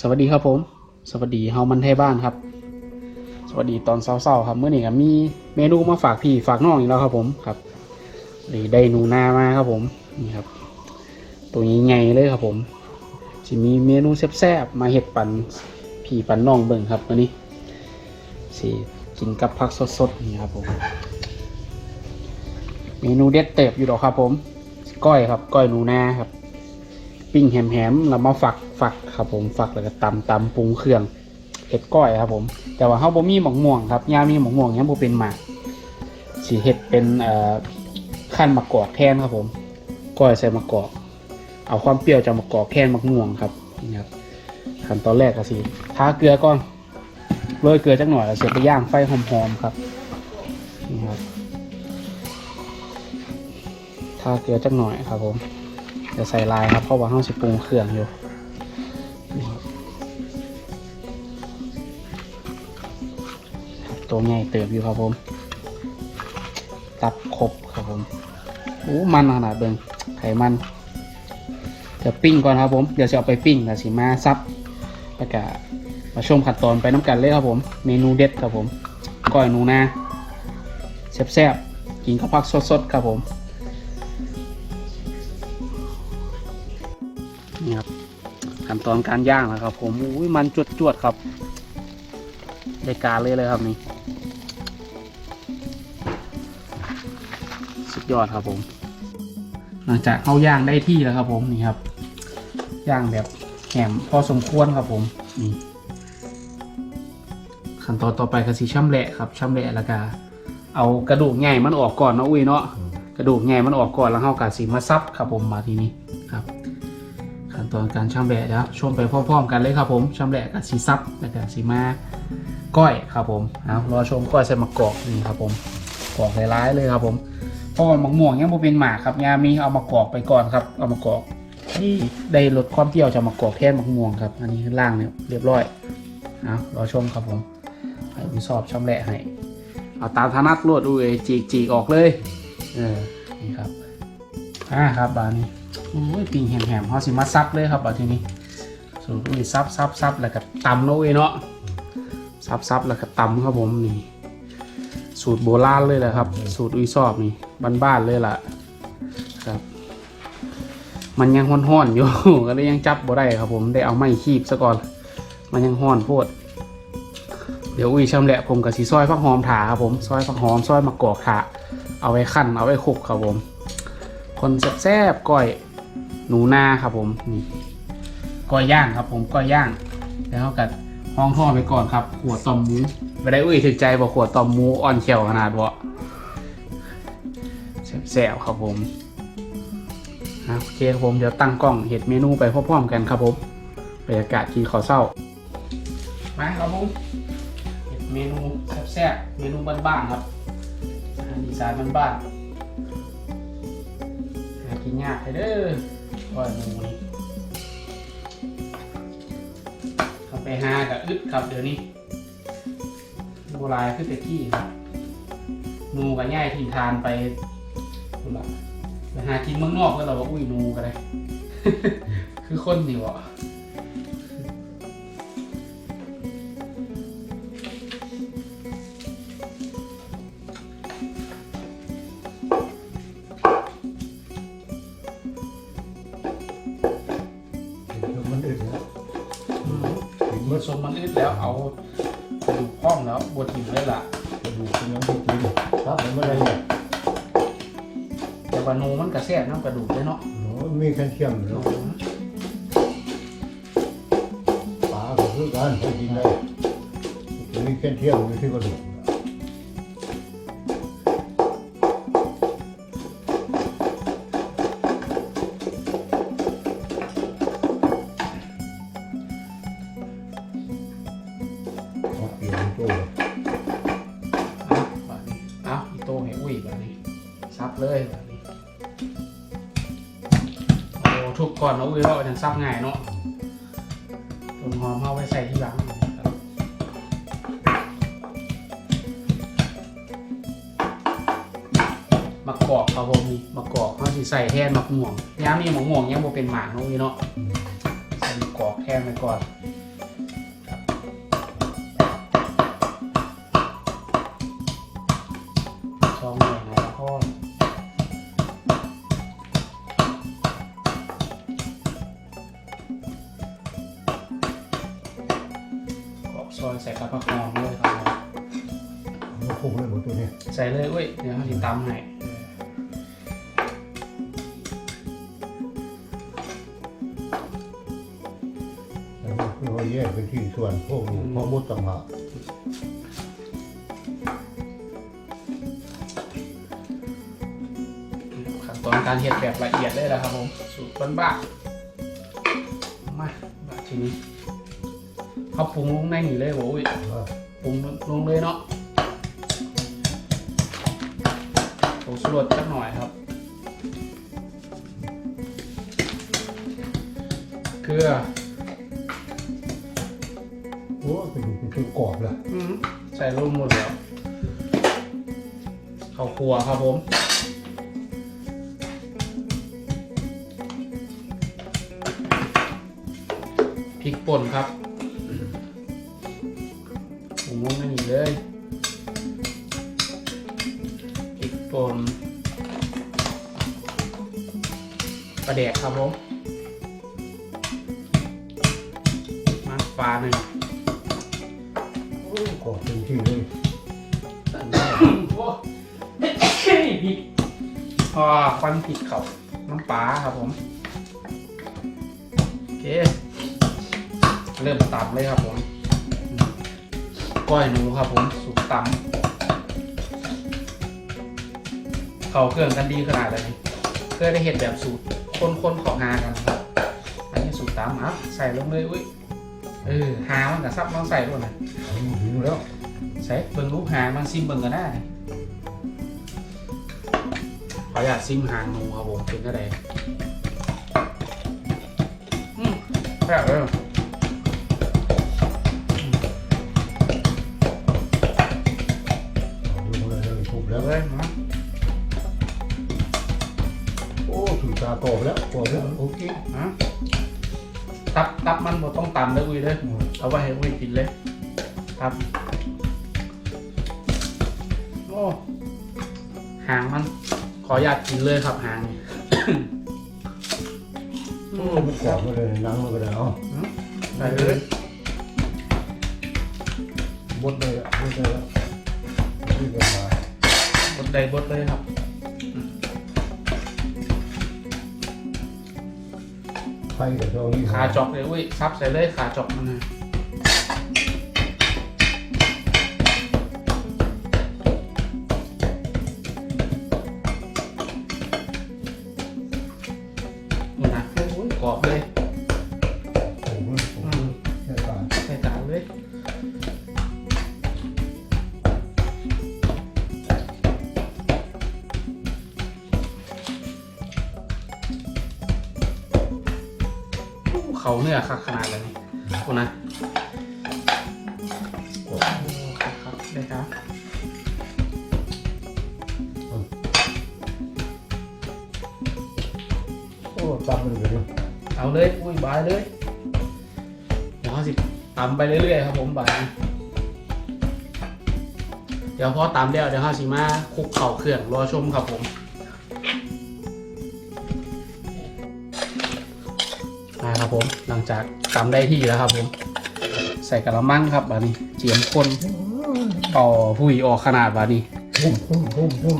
สวัสดีครับผม สวัสดีเฮามันไทยบ้านครับ สวัสดีตอนเช้าๆครับเมื่อนี้ก็มีเมนูมาฝากพี่ฝากน้องอีกแล้วครับผมครับนี่ได้หนูนามาครับผมนี่ครับ ตัวใหญ่ๆเลยครับผมจะมีเมนูแซ่บๆมาเห็ดปันพี่ปันน้องเบิ่งครับวันนี้สิกินกับผักสดๆนี่ครับผมเมนูเด็ดเติบอยู่ดอครับผมก้อยครับก้อยหนูนาครับ ปิ้งแหมๆแล้วมาฝักฝักครับผมฝักแล้วก็ตำตำปรุงเครื่องเห็ดก้อยครับผม แต่ว่าเฮาบ่มีหมกม่วงครับยามีหมกม่วงยังบ่เป็นหมากสิเห็ดเป็นเอ่อขั้นมะกอกแทนครับผมก้อยใส่มะกอก เอาความเปรี้ยวจากมะกอกแทนมะม่วงครับนี่ครับขั้นตอนแรกก็สิทาเกลือก่อนโรยเกลือจักหน่อยแล้วเสียไปย่างไฟหอมๆครับนี่ครับทาเกลือจักหน่อยครับผม จะใส่ลายครับเพราะว่าห้องสิปรุงเครื่องอยู่ตัวใหญ่เติบอยู่ครับผม ตับครบครับผมโอ้มันขนาดเบิงไขมัน เดี๋ยวปิ้งก่อนครับผม เดี๋ยวจะเอาไปปิ้งแล้วสิมาซับแล้วก็มาชมขั้นตอนไปน้ำกันเลยครับผม เมนูเด็ดครับผม ก้อยหนูนาแซ่บๆกินข้าวผักสดๆครับผม ตอนการย่างนะครับผมอุ้ยมันจวดจวดๆครับได้การเลยเลยครับนี่สุดยอดครับผม หลังจากเข้าย่างได้ที่แล้วครับผมนี่ครับ ย่างแบบแหมพอสมควรครับผมนี่ขั้นตอนต่อไปก็สีช่ำแหละครับช่ำแหละแล้วก็เอากระดูกใหญ่มันออกก่อนเนาะอุ้ยเนาะกระดูกใหญ่มันออกก่อนแล้วเข้ากาสีมาซับครับผมมาทีนี้ครับ ตอนการช่ำแหละแล้วชมไปพร้อมๆกันเลยครับผมช่ำแหละกับสีซับแล้วก็สีมาก้อยครับผมเอารอชมก้อยใส่มะกอกนี่ครับผมกอกหลายๆเลยครับผมเพราะว่ามะม่วงยังบ่เป็นหมากครับยามีเอามากอกไปก่อนครับเอามากอกที่ได้ลดความเปรี้ยวจากมะกอกแทนมะม่วงครับ อันนี้ข้างล่างเนี่ยเรียบร้อยเอารอชมครับผมให้ผมสอบช่ำแหละให้เอาตามถนัดรวดดูเลยจีกจีกๆออกเลยเออนี่ครับอ่าครับบานนี้ โอ้ยปิงแหมๆเขาสิมาซับเลยครับเอาทีนี้ส่วนอุ้ซับซับซับแล้วก็ตำเนาะอุ้ยเนาะซับซับแล้วก็ตำครับผมนี่ สูตรโบราณเลยแหละครับ สูตรอุ้ยซอบนี่บ้านๆเลยล่ะครับ มันยังห้อนๆอยู่ ก็เลยยังจับบ่ได้ครับผมได้เอาไม้คีบซะก่อน มันยังห้อนโพดเดี๋ยวอุ้ยชำแหละผมกับสีซอยฟักหอมถาครับผมซอยฟักหอมซอยมะกอกถาเอาไว้ขั้นเอาไว้คุกครับผม คนแซ่บๆก้อย หนูนาครับผมนี่ก้อยย่างครับ ผมก้อยย่าง แล้วกัดห้องท่อไปก่อนครับขวดตอมหมูไปได้อุ้ยถึงใจบอกขวดตอมหมูอ่อนเขียวขนาดวะแซ่บๆครับผมอะโอเคครับผมเดี๋ยวตั้งกล้องเห็ดเมนูไปพร้อมๆกันครับผมบรรยากาศกินข้าวเศร้ามาครับผมเห็ดเมนูแซ่บๆเมนูบ้านๆครับอาหารอีสานบ้านๆหากินยากเลยเด้อ ก้อยหมูนี่ขับไปหากับอึดขับเดี๋ยวนี้โบราณขึ้นไปกี้ครับนูกับย่ายทินทานไปคุณละไปหากินเมืองนอกก็เราว่าอุ้ยนูกันเลยคือคนนี่วะ เมื่อสมมันอึดแล้วเอากระดูกพ้องแล้วบวทิมเลยล่ะกระดูกเป็นยังไม่กินครับมันไม่ได้เนี่ยแต่ว่าหนูมันกระแซ่บน้ำกระดูกเลยเนาะโอ้มีแคลเซียมอยู่ปลาก็คือกันให้กินได้มีแคลเซียมอยู่ที่กระดูก เลยโอ้ทุกก่อนเนาะอุ้ยเราจะซับง่ายเนาะต้นหอมเอาไว้ใส่ที่หลังมะกอกครับผมนี่มะกอกเขาสิใส่แทนมะม่วงยามนี่มะม่วงยังบ่เป็นหมากเนาะอุ้ยเนาะใส่มะกอกแทนไปก่อน อยใส่กระเพาะหอมเลยครับผมมันคงเลยหมดตัวนี้ใส่เลยเว้ยเดี๋ยวเขาจะตำให้แล้วมันคือว่าแยกเป็นที่ส่วนพวกนี้พอมดต่างหากขั้นตอนการเฮ็ดแบบละเอียดเลยนะครับผมสูตรบ้านๆมาบัดทีนี้ เขาปรุงลงในนี่เลยโว้ยว่าปรุงลงเลยเนาะผงชูรสสักหน่อยครับ เกลือ โอ้เป็นเป็นกรอบเลยอืมใส่ลงหมดแล้วข้าวคั่วครับผมพริกป่นครับ ปลาแดกครับผมมาปลาหนึ่งโอ้กรอบเป็นที่เลยโอ้พริกพอควันพริกเขาน้ำปลาครับผมโอเค เริ่มตำเลยครับผมอืมก้อยหนูครับผมสุกตำเขาเครื่องกันดีขนาดไหนเค ยได้เห็ดแบบสูตรคนๆของหากันครับ อันนี้สูตรตำครับใส่ลงเลยอุ้ยเออหามันกับซับลองใส่ด้วยนะเอาหิวแล้วใส่เบิ่งลูกหางมันซิมเบิ่งกันได้ขออยากซิมหางหนูครับผมเป็นก็ได้อืมแซ่บเลย กตากรอบแล้วกรอบแล้วโอเคฮะตับตับมันบ่ต้องตำเลยอุ้ยเลยเอาไว้ให้อุ้ยกินเลยตับโอ้หางมัน ขออยากกินเลยครับหางนี่โอ้มันกรอบมาเลยหนังมันก็ได้เอาใส่เลยบดเลยอะบดเลยอะนี่ก็มาบดใดบดเลยครับ กับตรงนี้ขาจอกเลยเว้ยซับใส่เลยขาจอกมันนะ เขาเนื้อคักขนาดเลยนี่โอ้นะโอ้ครับครับได้ครับโอ้ตับมันเลยเนาะเอาเลยอุ้ยบายเลยเดี๋ยวเขาสิตำไปเรื่อยๆครับผมบายเดี๋ยวพอตำแล้วเดี๋ยวเขาสิมาคลุกเข่าเครื่องรอชมครับผม มาครับผมหลังจากตำได้ที่แล้วครับผม ใส่กระมังครับบานี้เจียมคนต่อผู้ยออกขนาดบานี้พุ่มพุ่มพุ่มพุ่ม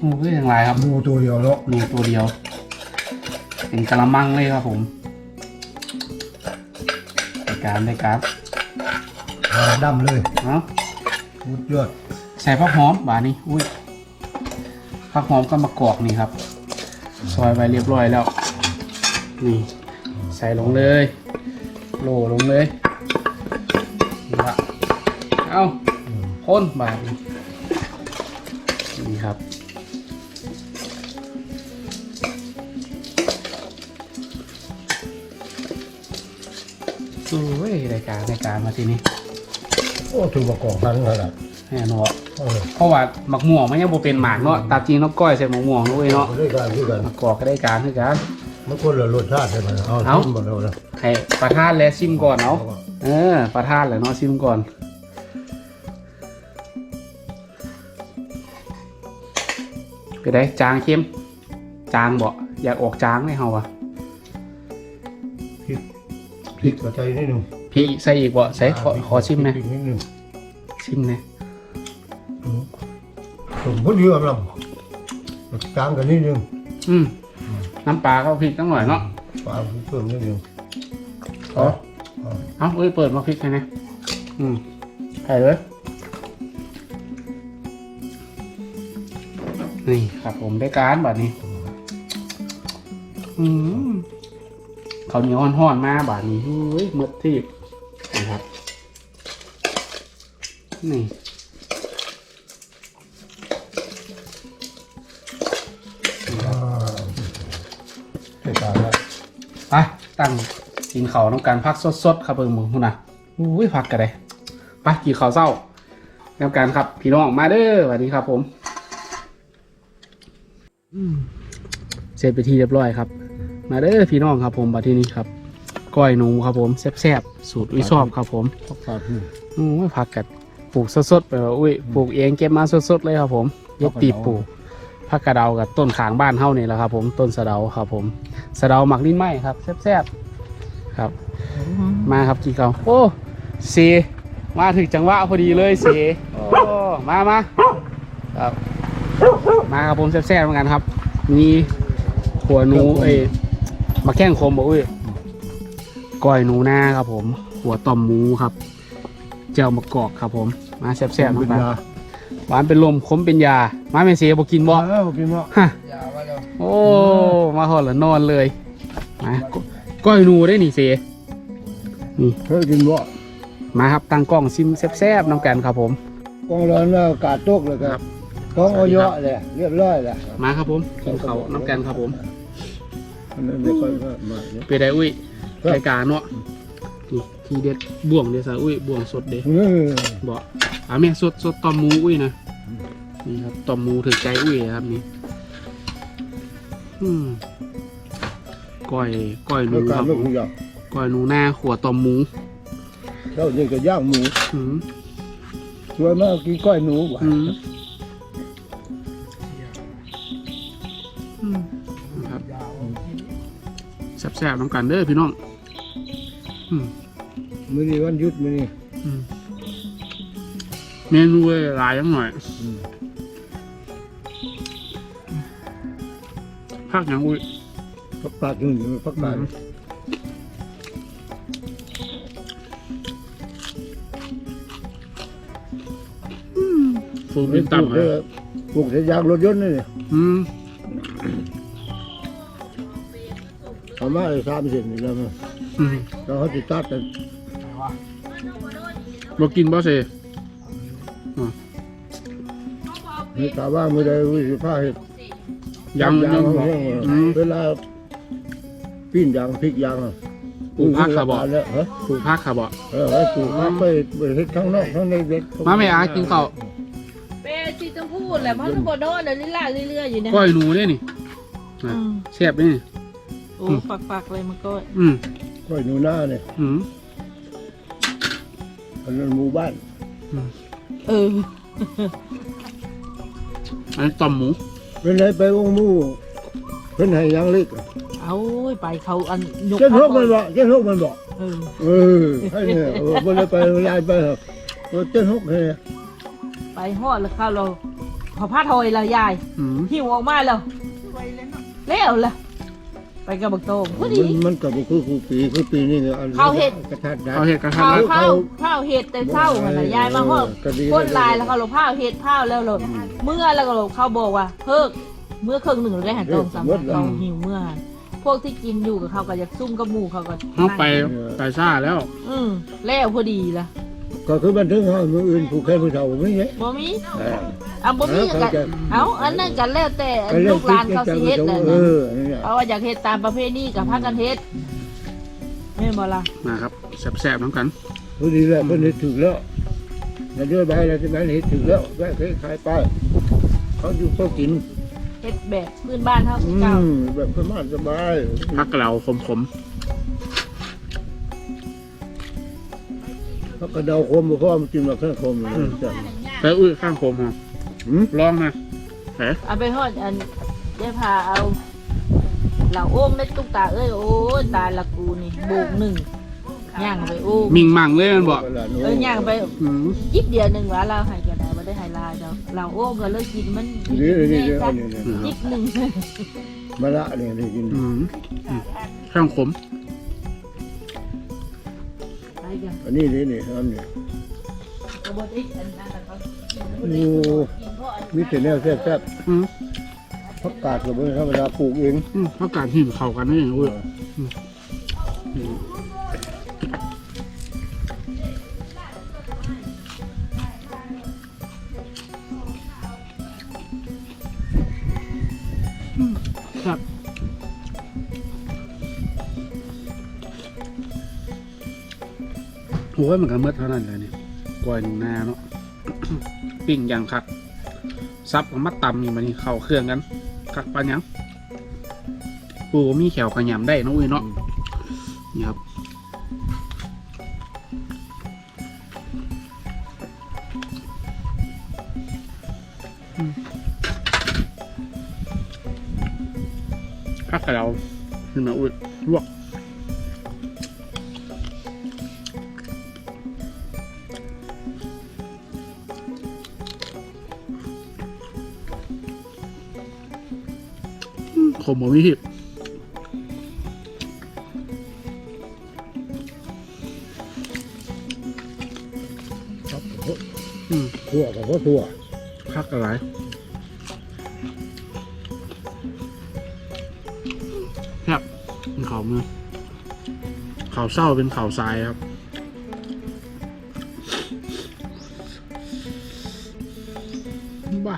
อู้เพื่ออย่างไรครับหมูตัวเดียวแล้วหนูตัวเดียว เป็นกระมังเลยครับผมในการในการหาดำเลยเนาะมุดยอดใส่ผักหอมบานี้อุ้ยผักหอมก็มากรอกนี่ครับ ซอยไว้เรียบร้อยแล้ว นี่ ใส่ลงเลย โหลลงเลยนี่ละเอาอืมพ่นบาทนี่นี่ครับ โอ้ยรายการรายการมาทีนี้โอ้ถือว่ากรอบพันขนาดแน่นอนเออเพราะว่าหมักม่วงมันยังบ่เป็นหมากเนาะตามจริงเนาะก้อยใส่หมักม่วงด้วยเนาะด้วยกันด้วยกันมะกอกก็ได้การคือกัน มันคนละรสชาติใช่ไหมเอาเอา ชิมหมดแล้วนะให้ประทานและชิมก่อนเนาะเออประทานแหละเนาะชิมก่อนก็ได้จางเข้มจางบ่อยากออกจางไหมเฮาวะพริกกระใจนิดหนึงพพี่ใส่อีกบ่ใส่ขอขอชิมหนะพริกนิดนึงชิมหนะผมก็เยอะลำกลางกันนิดนึงอืม น้ำปลาก็พริกตั้งหน่อยเนาะปลาเพิ่มนิดนึงอ๋อเอาเอ้ยเปิดมาพริกให้นะอืมใส่เลยนี่ครับผมได้การแบบนี้ อืมเขาวเหนียวห่อนๆมาบาดนี้เฮ้ยหมดที่นะครับ นี่ ตั้งกินเขาวน้ำการพักสดๆครับเบิ่งมึงพุ่นนะอุ้ยพักกันเลยไปกินข้าวเศร้าน้ำการครับ พี่น้องมาเด้อสวัสดีครับ ผมเสร็จไปทีเรียบร้อยครับ มาเด้อพี่น้องครับ ผมบัดทีนี้ครับก้อยหนูครับผมแซ่บๆสูตรอุ้ยชอบครับ ผมพักปลาพี่อืมผักกัดปลูกสดๆไปว่าอุ้ยปลูกเองเก็บมาสดๆเลยครับ ผมยกตีปลูกผักกระเดากับต้นขางบ้านเฮานี่แหละครับ ผมต้นสะเดาครับ ผม สะเดาหมักลิ้นไหมครับแซ่บๆครับ มาครับกี่เขาโอ้เสีมาถึงจังหวะพอดีเลยเสีโอ้มามาครับมาครับผมแซ่บๆเหมือนกันครับ มีหัวหนูเอ้ยมาแข้งคมบ่อุ้ยก้อยหนูนาครับผม หัวต่อมหมูครับเจ้ามะกอกครับผม มาแซ่บๆเป็น้ำนตาลยาหวานเป็นลมขมเป็นยา มาเมเสียบอกกินบ่แล้วกินว่าฮะ โอ้ มาหอดละนอนเลยมาก้ก้อยหนูได้นี่เสียนี่เฮ้ยกินว่ามาครับตั้งกล้องซิมแซ่บๆน้ำกันครับผมกองร้อนแล้วกาดตกเลยครับกองเอาเยอะเลยเรียบร้อยแล้วมาครับผมกินเขาวน้ำกันครับผมอันนั้นไม่ค่อยก็มาเนี่ยไปได้อุ้ยครับรายการเนาะนี่ทีเด็ดบ่วงเดี๋ยวซะอุ้ยบ่วงสดเด้เออบ่อะแม่สดสดตอมหมูอุ้ยนะนี่ครับตอมหมูถือใจอุ้ยครับนี่ อืมก้อยก้อยหนูแล้วคการรับไม่ผมคุยอย่างก้อยหนูหน้าขัวตอมหมูเจ้านี่ก็ย่างหมูอืมชวนมากินก้อยหนูหวาอืนมอืมนะครับแซ่บๆน้ำกันเด้อพี่น้องอืม มื้อนี้วันหยุดมื้อนี้อืมเมนูหลายยังหน่อย พักอย่างอุ้ยพักปลาดอยู่พักปลาดฟูมิเป็นนต่ำต่ำเลเลยยปลูกแต่ยางรถยนต์นี่เนี่ยอืมเอามาเลยสามเส้นนี่แล้วมั้งอืมแล้วเขาติดตัดกันบอกกินบ่เซนี่ถามว่าไม่ได้วิธีผ้าเห็ด ยังยายังงบอกแห้งอืม เวลาปิ้นยางพริกยางอะปลูกผักครับบอกแล้วเหรอปลูกพักค่ะบอกเออให้ปลูกผักไปไปเฮ็ดข้างนอกข้างในเด็ดมาไม่อากินข้าวเป้ที่ต้องพูดแหละเพราะทุกคนโดนเลยล่าเรื่อยๆอยู่เนี่ยก้อยหนูเนี่ยนี่อืมแซ่บนี่ โอ้ฝักๆเลยมันก็อืมก้อยหนูหน้าเนี่ยอืม อันนั้นหมู่บ้านเออ อันนี้ต่อมหมู เป็นไรไปวงหมู่เพิ่นให้ยางเล็กเอาไปเขาอันยกเจ้าทกมันบอกเจ้าทกมันบอกเออเออให้เนี่ยเออบ่ได้ไปไล่ไปเหรอเออเจ้าทกเนี่ยไปหอดแล้วเข้าเราขอผ้าทอยละยายอืมหิวออกมาแล้วแล้วล่ะ ไปกับบักโตงพอดี มันมันก็บ่คือครูปีคือปีนี่เนี่ยอันเขาเฮ็ด กระทัดได้เอาเห็ดกระทะข้าวแล้วข้าวข้าวเห็ดแต่เศร้าหั่นน่ะยายมาหอดก็ดี ก้นลายแล้วเขาเราผ้าเห็ดผ้าแล้วเราเมื่อแล้วก็เราเขาบอกว่าเพิกเมื่อครึ่งหนึ่งเราได้หันตรงสามเราหิวเมื่อหันพวกที่กินอยู่กับเขาก็อยากซุ่มกับหมูเขาก็เอาไปไปซ่าแล้ว อืมแล้วพอดีละ ก็คือบันทึกเฮามืออื่นผู้แค่ผู้เฒ่าไม่ใช่บ่มีเอออะบ่มีเออก็เข้าใจเอาอันนั้นกันแล้วแต่ก็เรื่ลูองกหลานเขาสิเฮ็ดแหละเอนะออันนี้แหละเขาว่าอยากเฮ็ดตามประเพณีกับพากันเฮ็ดแม่นบ่ล่ะมาครับแซ่บๆน้ำกัน พอดีแหละเพิ่นเฮ็ดถึงแล้วนายด้วยใบแล้วที่นั้นเฮ็ดถึงแล้วแวะเคยขายไปเขาอยู่เขากินเฮ็ดแบบพื้นบ้านเฮาอืเก่ามแบบสบายสบาย พักกระเหลาขมเก็เดาคมบ่พอมันกินมาแค่คมเลยจ้ะๆแต่อุ้ยข้างขมฮะหืมลองนะแหมเอาไปฮอดอันได้พาเอาเหล่าโอ่งได้ตุ๊กตาเอ้ยโอ้ยตายละกูนี่โบกหนึ่งย่างไปโอ้มิงมังเลยมันบอกเออย่างไปอืมยิบเดียวหนึ่งวะเราให้ก็ได้ไม่ได้ให้ลายเราเราโอ้ก็เลิกกินมันเดี๋ยวเดี๋ยวเดี๋ยวสัอักนนี้เนี่ยยิบหนึ่ง มะละเนี่ยได้กิน อืมอืมข้างขม ไปกันอันนี้นี่นี่อันนี้กระบอกอีกอันนั้นเขาโอ้มีแต่แนวแซ่บอืมๆผักกาดกับเบิ่งธรรมดาปลูกเองอืมอากาศหินเข้ากันนี่เองเว้ย โอ้ยมันก็เมื่อเท่านั้นเลยนี่กล้วยหนูนาเนาะ ปิ้งอย่างคักซับเอามาตำนี่มันนี่เข้าเครื่องกันคักปานหยังปูมีแขวขยำได้นะอุ้ยเนาะนี่ครับคักกับเราขึ้นมาอุ้ยลวก อืมขมบ่มีหิบครับอืมทั่วกับพ่ทั่วคักอะไรครับเป็นเขามือเขาเศร้าเป็นเขาทรายครับบ้า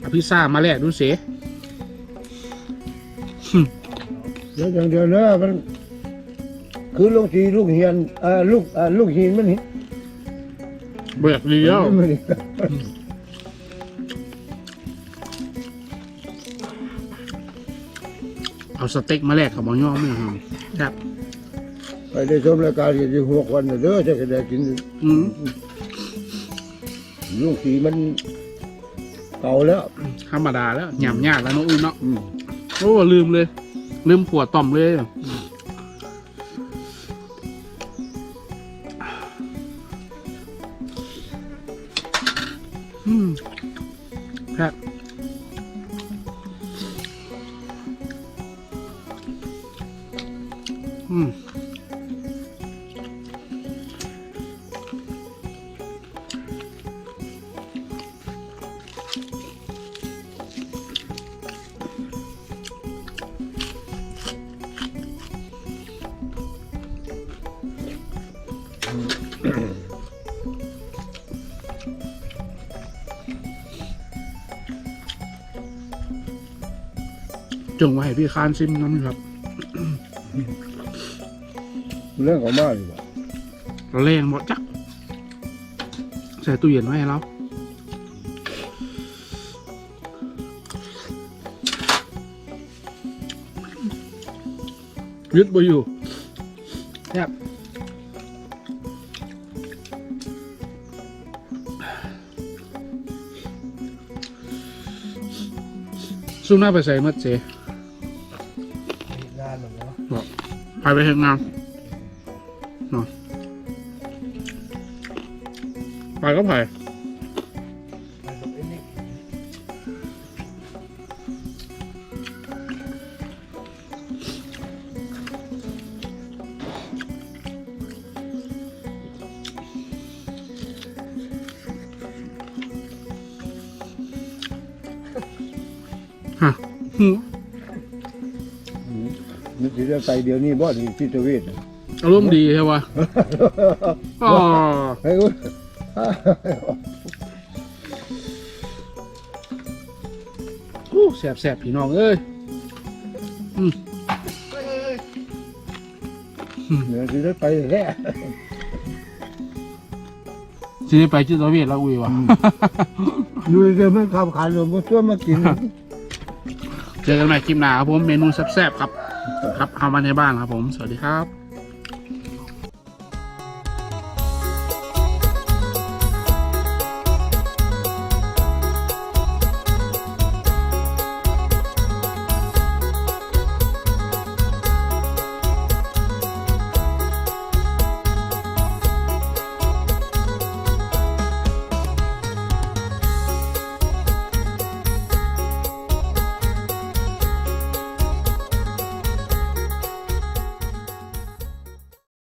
เอาพิซซ่ามาแลกดูเส แล้วอย่างเดียวนะมัน คือลูกสีลูกเฮียนเอ่อลูกเอ่อลูกหินมันเห็นเบิกเดียวมันเห็นเอาสเต็กมาแลกกับบอย่อไม่ครับครับไปได้ชมรายการอย่างที่หัวควันน่ะเด้อจะได้กินอืมลูกสีมันเก่าแล้วธรรมดาแล้วหยำยากแล้วเน้องอุ้ยเนาะอืม โอ้ลืมเลย ลืมผัวต่อมเลยอืมครับอืม จงไว้ให้พี่คานซิมน้ำครับเรื่องของมาดีกว่าแรงหมดจักใส่ตู้เย็นไว้ให้เรายึดไปอยู่ครับสู้หน้าไปใส่มัดเจง ไปไปเห็นงานเนาะไปก็ไปฮะ หืมนึกถึงเรื่องไปเดี๋ยวนี้บ่ที่พิตเวทน่ะอารมณ์ดีใช่ปะอ๋อไอ้อุ้ยอู้แสบแสบพี่น้องเอ้ยเดี๋ยวที่ได้ไปแท้ทีนี้ไปจิตเวชแล้วอุ้ยวะอยู่เดี๋ยวมันขับขันลงมาช่วยมากิน เจอกันใหม่คลิปหน้าครับผมเมนูแซ่บๆครับ ครับเอามาในบ้านครับผม สวัสดีครับ